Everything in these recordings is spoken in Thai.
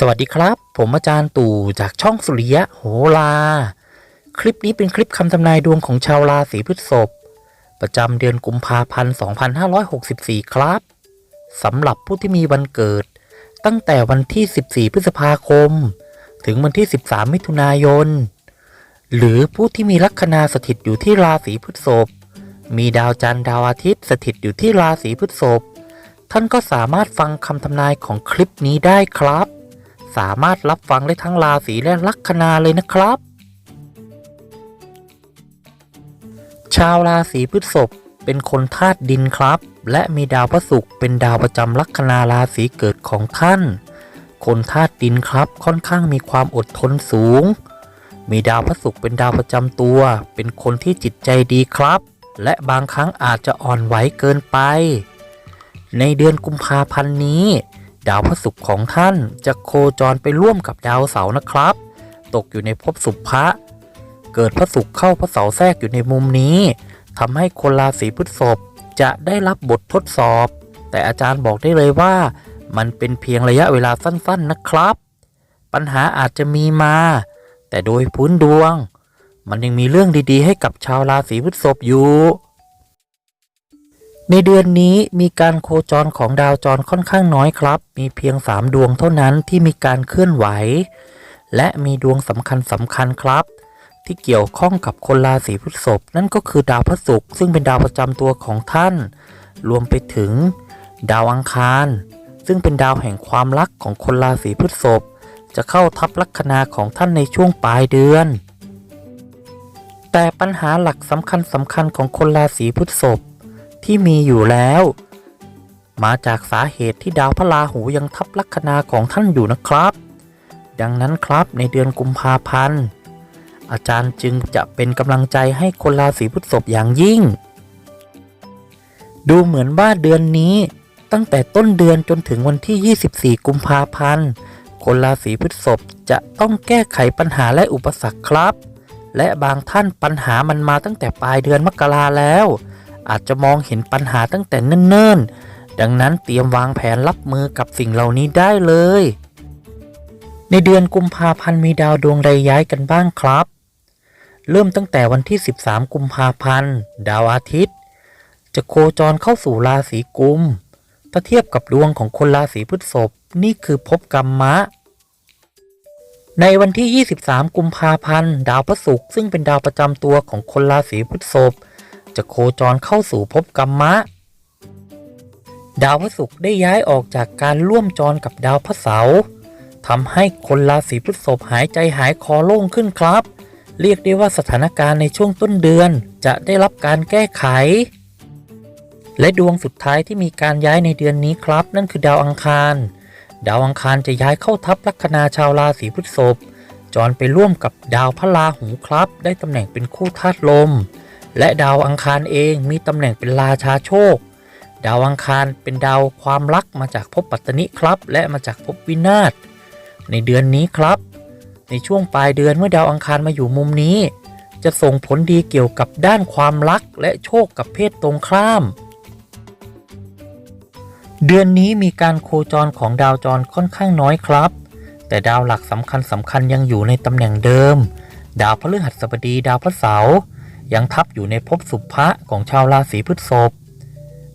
สวัสดีครับ ผมอาจารย์ตู่จากช่องสุริยะโหรา คลิปนี้เป็นคลิปคำทำนายดวงของชาวราศีพฤษภประจำเดือนกุมภาพันธ์ 2564 ครับสำหรับผู้ที่มีวันเกิด ตั้งแต่วันที่ 14 พฤษภาคม ถึงวันที่ 13 มิถุนายน หรือผู้ที่มีลัคนาสถิตอยู่ที่ราศีพฤษภมีดาวจันทร์ดาวอาทิตย์สถิตอยู่ที่ราศีพฤษภท่านก็สามารถฟังคำทำนายของคลิปนี้ได้ครับ สามารถรับฟังได้ทั้งราศีและลัคนาเลยนะครับ ชาวราศีพฤษภเป็นคนธาตุดินครับ และมีดาวพระศุกร์เป็นดาวประจำลัคนาราศีเกิดของท่าน คนธาตุดินครับค่อนข้างมีความอดทนสูง มีดาวพระศุกร์เป็นดาวประจำตัว เป็นคนที่จิตใจดีครับ และบางครั้งอาจจะอ่อนไหวเกินไป ในเดือนกุมภาพันธ์นี้ ดาวพระศุกร์ของท่านจะโคจรไปร่วมกับดาวเสาร์นะครับ ตกอยู่ในภพสุภะเกิดพระศุกร์เข้าพระเสาร์แทรกอยู่ในมุมนี้ทำให้คนราศีพฤษภจะได้รับบททดสอบ แต่อาจารย์บอกได้เลยว่า มันเป็นเพียงระยะเวลาสั้นๆนะครับ ปัญหาอาจจะมีมา แต่โดยพื้นดวง มันยังมีเรื่องดีๆ ให้กับชาวราศีพฤษภอยู่ ในเดือนนี้มีการโคจรของดาวจรค่อนข้างน้อยครับ มีเพียง 3 ดวงเท่านั้นที่มีการเคลื่อนไหว และมีดวงสำคัญสำคัญครับ ที่เกี่ยวข้องกับคนราศีพฤษภนั่นก็คือดาวพระศุกร์ซึ่งเป็นดาวประจำตัวของท่าน รวมไปถึง ดาวอังคาร ซึ่งเป็นดาวแห่งความรักของคนราศีพฤษภจะเข้าทับลัคนาของท่านในช่วงปลายเดือน แต่ปัญหาหลักสำคัญสำคัญของคนราศีพฤษภ ที่มีอยู่แล้ว มาจากสาเหตุที่ดาวพระราหูยังทับลัคนาของท่านอยู่นะครับ ดังนั้นครับในเดือนกุมภาพันธ์อาจารย์จึงจะเป็นกำลังใจให้คนราศีพฤษภอย่างยิ่ง ดูเหมือนว่าเดือนนี้ตั้งแต่ต้นเดือนจนถึงวันที่ 24 กุมภาพันธ์ คนราศีพฤษภจะต้องแก้ไขปัญหาและอุปสรรคครับ และบางท่านปัญหามันมาตั้งแต่ปลายเดือนมกราแล้ว อาจจะมองเห็นปัญหาตั้งแต่เนิ่นๆ ดังนั้นเตรียมวางแผนรับมือกับสิ่งเหล่านี้ได้เลย ในเดือนกุมภาพันธ์มีดาวดวงใดย้ายกันบ้างครับ เริ่มตั้งแต่วันที่ 13 กุมภาพันธ์ ดาวอาทิตย์ จะโคจรเข้าสู่ราศีกุม ถ้าเทียบกับดวงของคนราศีพฤษภนี่คือภพกรรมะในวันที่ 23 กุมภาพันธ์ ดาวพระศุกร์ซึ่งเป็นดาวประจำตัวของคนราศีพฤษภ จะโคจรเข้าสู่ภพกรรมะ ดาวพระศุกร์ได้ย้ายออกจากการร่วมจรกับดาวพระเสาร์ทำให้คนราศีพฤษภหายใจหายคอโล่งขึ้นครับ เรียกได้ว่าสถานการณ์ในช่วงต้นเดือนจะได้รับการแก้ไข และดวงสุดท้ายที่มีการย้ายในเดือนนี้ครับ นั่นคือดาวอังคาร ดาวอังคารจะย้ายเข้าทับลัคนาชาวราศีพฤษภจรไปร่วมกับดาวพระราหูครับ ได้ตำแหน่งเป็นคู่ธาตุลม และดาวอังคารเองมีตำแหน่งเป็นราชาโชค ดาวอังคารเป็นดาวความรักมาจากภพปัตตนิครับ และมาจากภพวินาศในเดือนนี้ครับ ในช่วงปลายเดือนเมื่อดาวอังคารมาอยู่มุมนี้ จะส่งผลดีเกี่ยวกับด้านความรักและโชคกับเพศตรงข้าม เดือนนี้มีการโคจรของดาวจรค่อนข้างน้อยครับ แต่ดาวหลักสำคัญสำคัญยังอยู่ในตำแหน่งเดิม ดาวพฤหัสบดีดาวพระเสาร์ ยังทับอยู่ในภพสุภะของชาวราศีพฤษภ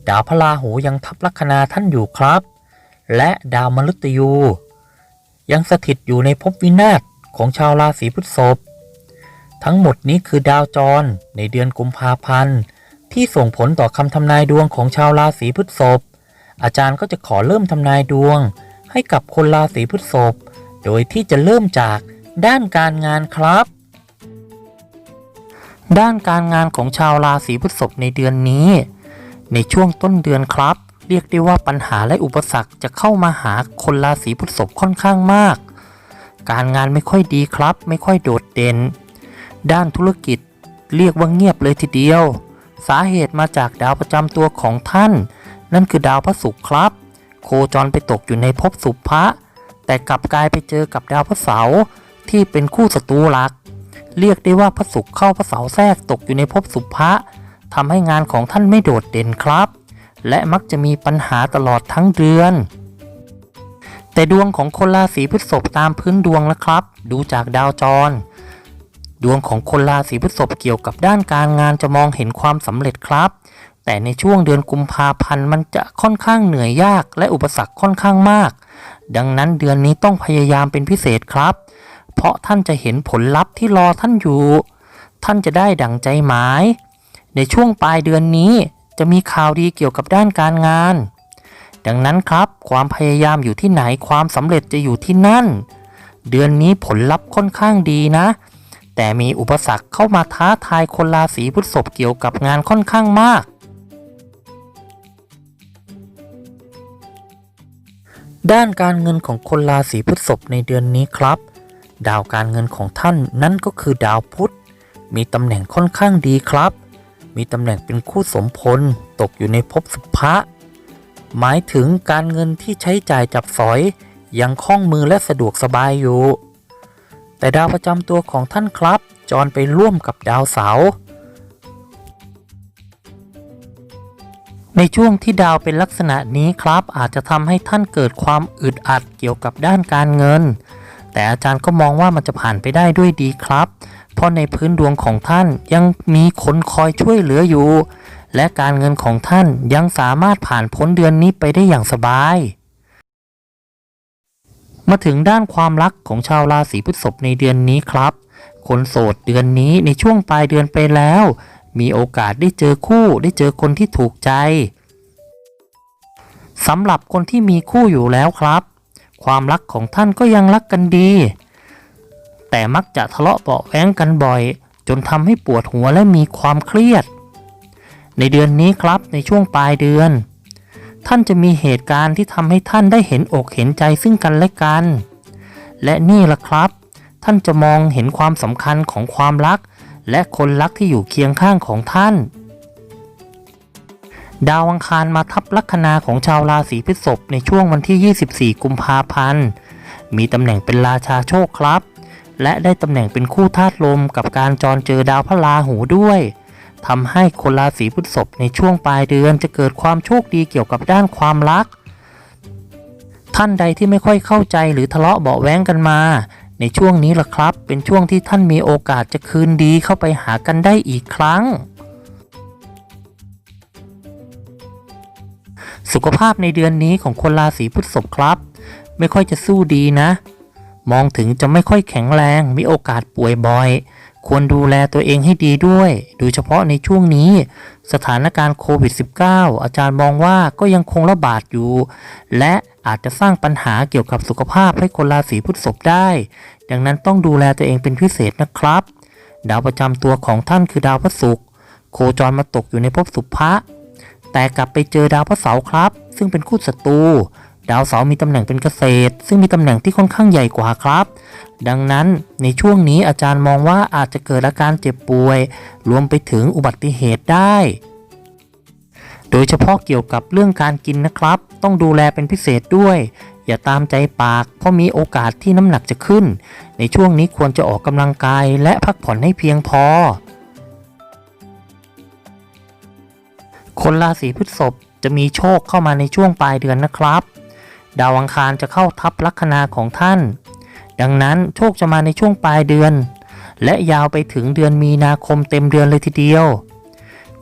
ดาวพระราหูยังทับลัคนาท่านอยู่ครับ และดาวมฤตยู ยังสถิตอยู่ในภพวินาศของชาวราศีพฤษภทั้งหมดนี้คือดาวจรในเดือนกุมภาพันธ์ที่ส่งผลต่อคำทำนายดวงของชาวราศีพฤษภอาจารย์ก็จะขอเริ่มทำนายดวง ให้กับคนราศีพฤษภโดยที่จะเริ่มจากด้านการงานครับ ด้านการงานของชาวราศีพฤษภในเดือนนี้ ในช่วงต้นเดือนครับ เรียกได้ว่าปัญหาและอุปสรรคจะเข้ามาหาคนราศีพฤษภค่อนข้างมาก การงานไม่ค่อยดีครับ ไม่ค่อยโดดเด่น ด้านธุรกิจเรียกว่าเงียบเลยทีเดียว สาเหตุมาจากดาวประจำตัวของท่าน นั่นคือดาวพระศุกร์ครับ โคจรไปตกอยู่ในภพสุภะแต่กลับกลายไปเจอกับดาวพระเสาร์ที่เป็นคู่ศัตรูหลัก เรียกได้ว่าพระศุกร์เข้าพระเสาแทรกตกอยู่ในภพสุภะทำให้งานของท่านไม่โดดเด่นครับ และมักจะมีปัญหาตลอดทั้งเดือน แต่ดวงของคนราศีพฤษภตามพื้นดวงนะครับ ดูจากดาวจร ดวงของคนราศีพฤษภเกี่ยวกับด้านการงานจะมองเห็นความสำเร็จครับ แต่ในช่วงเดือนกุมภาพันธ์มันจะค่อนข้างเหนื่อยยากและอุปสรรคค่อนข้างมาก ดังนั้นเดือนนี้ต้องพยายามเป็นพิเศษครับ เพราะท่านจะเห็นผลลัพธ์ที่รอท่านอยู่ ท่านจะได้ดั่งใจหมาย ในช่วงปลายเดือนนี้จะมีข่าวดีเกี่ยวกับด้านการงาน ดังนั้นครับ ความพยายามอยู่ที่ไหนความสำเร็จจะอยู่ที่นั่น เดือนนี้ผลลัพธ์ค่อนข้างดีนะ แต่มีอุปสรรคเข้ามาท้าทายคนราศีพฤษภเกี่ยวกับงานค่อนข้างมาก ด้านการเงินของคนราศีพฤษภในเดือนนี้ครับ ดาวการเงินของท่านนั่นก็คือดาวพุธ มีตำแหน่งค่อนข้างดีครับ มีตำแหน่งเป็นคู่สมพลตกอยู่ในภพสุภะหมายถึงการเงินที่ใช้จ่ายจับสอย ยังคล่องมือและสะดวกสบายอยู่ แต่ดาวประจำตัวของท่านครับ จรไปร่วมกับดาวเสาร์ในช่วงที่ดาวเป็นลักษณะนี้ครับอาจจะทำให้ท่านเกิดความอึดอัดเกี่ยวกับด้านการเงิน แต่อาจารย์ก็มองว่ามันจะผ่านไปได้ด้วยดีครับ เพราะในพื้นดวงของท่านยังมีคนคอยช่วยเหลืออยู่ และการเงินของท่านยังสามารถผ่านพ้นเดือนนี้ไปได้อย่างสบาย มาถึงด้านความรักของชาวราศีพฤษภในเดือนนี้ครับคนโสดเดือนนี้ในช่วงปลายเดือนไปแล้ว มีโอกาสได้เจอคู่ได้เจอคนที่ถูกใจสำหรับคนที่มีคู่อยู่แล้วครับ ความรักของท่านก็ยังรักกันดี แต่มักจะทะเลาะเบาแว้งกันบ่อย จนทำให้ปวดหัวและมีความเครียด ในเดือนนี้ครับในช่วงปลายเดือน ท่านจะมีเหตุการณ์ที่ทำให้ท่านได้เห็นอกเห็นใจซึ่งกันและกัน และนี่ละครับ ท่านจะมองเห็นความสำคัญของความรัก และคนรักที่อยู่เคียงข้างของท่าน ดาวอังคารมาทับลัคนาของชาวราศีพฤษภในช่วงวันที่ 24 กุมภาพันธ์ มีตำแหน่งเป็นราชาโชคครับ และได้ตำแหน่งเป็นคู่ธาตุลมกับการจรเจอดาวพระราหูด้วยทำให้คนราศีพฤษภในช่วงปลายเดือนจะเกิดความโชคดีเกี่ยวกับด้านความรัก ท่านใดที่ไม่ค่อยเข้าใจหรือทะเลาะเบาแว้งกันมา ในช่วงนี้ล่ะครับ เป็นช่วงที่ท่านมีโอกาสจะคืนดีเข้าไปหากันได้อีกครั้ง สุขภาพในเดือนนี้ของคนราศีพฤษภครับ ไม่ค่อยจะสู้ดีนะ มองถึงจะไม่ค่อยแข็งแรง มีโอกาสป่วยบ่อย ควรดูแลตัวเองให้ดีด้วย โดยเฉพาะในช่วงนี้ สถานการณ์โควิด -19 อาจารย์มองว่าก็ยังคงระบาดอยู่ และอาจจะสร้างปัญหาเกี่ยวกับสุขภาพให้คนราศีพฤษภได้ ดังนั้นต้องดูแลตัวเองเป็นพิเศษนะครับ ดาวประจำตัวของท่านคือดาวพระศุกร์โคจรมาตกอยู่ในภพสุภะ แต่กลับไปเจอดาวพระเสาร์ครับ ซึ่งเป็นคู่ศัตรูดาวเสาร์มีตำแหน่งเป็นเกษตร ซึ่งมีตำแหน่งที่ค่อนข้างใหญ่กว่าครับ ดังนั้นในช่วงนี้อาจารย์มองว่าอาจจะเกิดอาการเจ็บป่วย รวมไปถึงอุบัติเหตุได้ โดยเฉพาะเกี่ยวกับเรื่องการกินนะครับ ต้องดูแลเป็นพิเศษด้วย อย่าตามใจปาก เพราะมีโอกาสที่น้ำหนักจะขึ้น ในช่วงนี้ควรจะออกกำลังกายและพักผ่อนให้เพียงพอ คนราศีพฤษภจะมีโชคเข้ามาในช่วงปลายเดือนนะครับ ดาวอังคารจะเข้าทับลัคนาของท่าน ดังนั้นโชคจะมาในช่วงปลายเดือน และยาวไปถึงเดือนมีนาคมเต็มเดือนเลยทีเดียว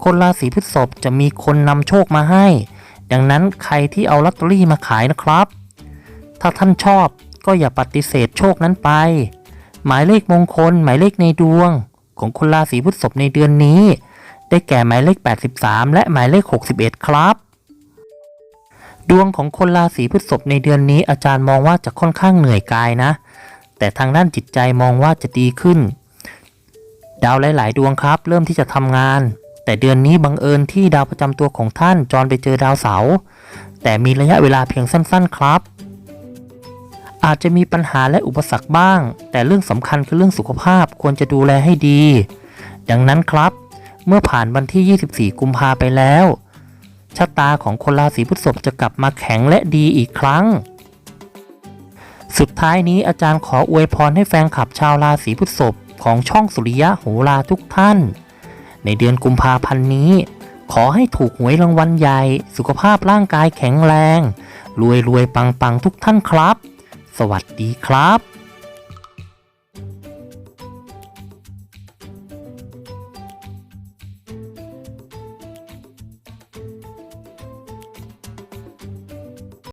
คนราศีพฤษภจะมีคนนำโชคมาให้ ดังนั้นใครที่เอาลอตเตอรี่มาขายนะครับ ถ้าท่านชอบก็อย่าปฏิเสธโชคนั้นไป หมายเลขมงคล หมายเลขในดวง ของคนราศีพฤษภในเดือนนี้ ได้แก่หมายเลข 83 และหมายเลข 61 ครับ ดวงของคนราศีพฤษภในเดือนนี้อาจารย์มองว่าจะค่อนข้างเหนื่อยกายนะ แต่ทางด้านจิตใจมองว่าจะดีขึ้น ดาวหลาย ๆ ดวงครับ เริ่มที่จะทำงาน แต่เดือนนี้บังเอิญที่ดาวประจำตัวของท่านจรไปเจอดาวเสาร์แต่มีระยะเวลาเพียงสั้น ๆ ครับอาจจะมีปัญหาและอุปสรรคบ้าง แต่เรื่องสำคัญคือเรื่องสุขภาพควรจะดูแลให้ดี ดังนั้นครับ เมื่อผ่านวันที่ 24 กุมภาไปแล้ว ชะตาของคนราศีพฤษภจะกลับมาแข็งและดีอีกครั้ง สุดท้ายนี้อาจารย์ขออวยพรให้แฟนคลับชาวราศีพฤษภของช่องสุริยะโหราทุกท่าน ในเดือนกุมภาพันธ์นี้ขขอให้ถูกหวยรางวัลใหญ่ สุขภาพร่างกายแข็งแรง รวยรวยปังปังทุกท่านครับ สวัสดีครับ